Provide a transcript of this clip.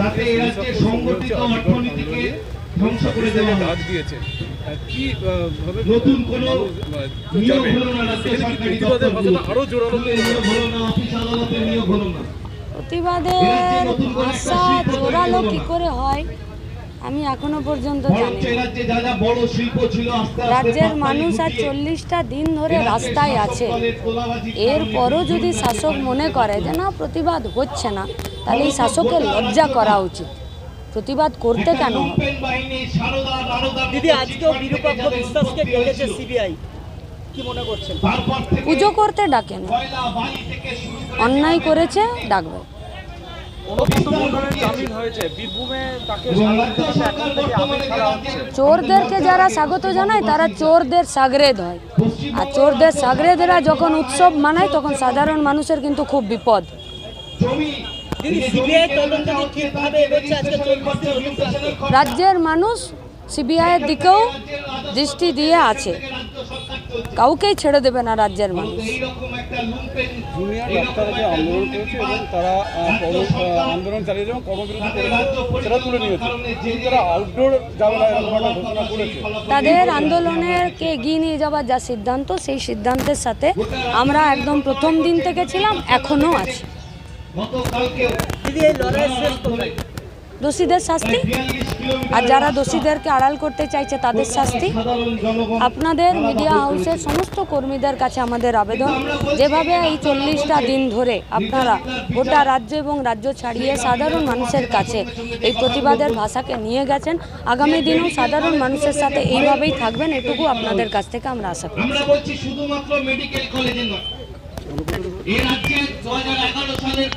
তাতে সংগঠিত অর্থনীতিকে ধ্বংস করে দেওয়া কাজ দিয়েছে কি ভাবে নতুন কোনো নিয়োগ হলো না রাজ্য সরকারি আরও জোরালো? নিয়োগ হলো না অফিস আদালতে নিয়োগ হলো না। প্রতিবাদের ভাষা জোরালো কি করে হয় আমি এখনও পর্যন্ত বরঞ্চ জানি এই না। রাজ্যে যা যা বড় শিল্প ছিল আস্তে আস্তে রাজ্যের মানুষ আর চল্লিশটা দিন ধরে রাস্তায় আছে। এরপরও যদি শাসক মনে করে যে না প্রতিবাদ হচ্ছে না তাহলে এই শাসকের লজ্জা করা উচিত। প্রতিবাদ করতে কেন দিদি আজকেও বিরূপাক্ষ বিশ্বাসকে ডেকেছে সিবিআই। পুজো করতে ডাকেন। অন্যায় করেছে ডাকবে। চোরদেরকে যারা স্বাগত জানায় তারা চোরদের সাগরেদ হয়। আর চোরদের সাগরেদেরা যখন উৎসব মানায় তখন সাধারণ মানুষের কিন্তু খুব বিপদ। রাজ্যের মানুষ সিবিআইয়ের দিকেও দৃষ্টি দিয়ে আছে। কাউকেই ছেড়ে দেবে না রাজ্যের মানুষ। তাদের আন্দোলনেরকে এগিয়ে নিয়ে যাওয়ার যা সিদ্ধান্ত সেই সিদ্ধান্তের সাথে আমরা একদম প্রথম দিন থেকে ছিলাম এখনও আছি। দোষীদের শাস্তি? আর যারা দোষীদেরকে আড়াল করতে চাইছে তাদের শাস্তি? আপনাদের মিডিয়া হাউসের সমস্ত কর্মীদের কাছে আমাদের আবেদন যেভাবে এই চল্লিশটা দিন ধরে আপনারা গোটা রাজ্য এবং রাজ্য ছাড়িয়ে সাধারণ মানুষের কাছে এই প্রতিবাদের ভাষাকে নিয়ে গেছেন। আগামী দিনেও সাধারণ মানুষের সাথে এইভাবেই থাকবেন এটুকু আপনাদের কাছ থেকে আমরা আশা করি শুধুমাত্র মেডিকেল কলেজে নয়। এ রাজ্যে দু সালের